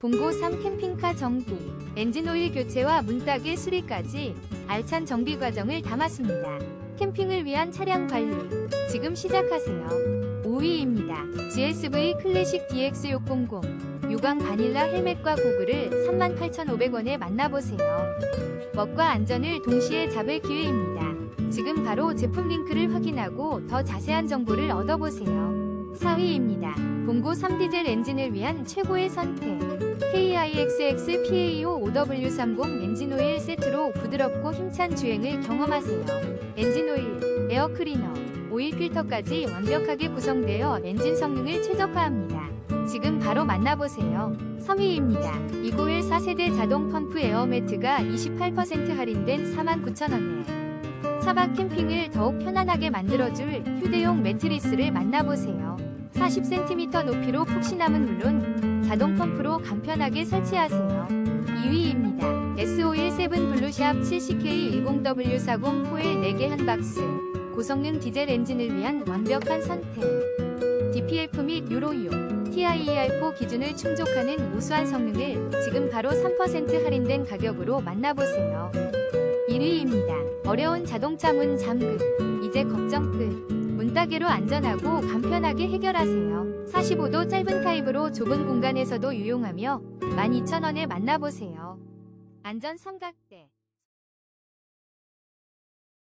봉고 3 캠핑카 정비, 엔진오일 교체와 문따개 수리까지 알찬 정비 과정을 담았습니다. 캠핑을 위한 차량 관리, 지금 시작하세요. 5위입니다. GSV 클래식 DX600 유광 바닐라 헬멧과 고글을 38,500원에 만나보세요. 멋과 안전을 동시에 잡을 기회입니다. 지금 바로 제품 링크를 확인하고 더 자세한 정보를 얻어보세요. 4위입니다. 봉고 3디젤 엔진을 위한 최고의 선택. KIXX PAO 5W30 엔진오일 세트로 부드럽고 힘찬 주행을 경험하세요. 엔진오일, 에어클리너, 오일 필터까지 완벽하게 구성되어 엔진 성능을 최적화합니다. 지금 바로 만나보세요. 3위입니다. 이고일 4세대 자동 펌프 에어매트가 28% 할인된 49,000원에 차박 캠핑을 더욱 편안하게 만들어줄 휴대용 매트리스를 만나보세요. 40cm 높이로 푹신함은 물론 자동 펌프로 간편하게 설치하세요. 2위입니다. S517 블루샵 70K10W40 코일 4개 한 박스 고성능 디젤 엔진을 위한 완벽한 선택 DPF 및 유로용 TIER4 기준을 충족하는 우수한 성능을 지금 바로 3% 할인된 가격으로 만나보세요. 1위입니다. 어려운 자동차 문 잠금. 이제 걱정 끝. 문따개로 안전하고 간편하게 해결하세요. 45도 짧은 타입으로 좁은 공간에서도 유용하며 12,000원에 만나보세요. 안전 삼각대.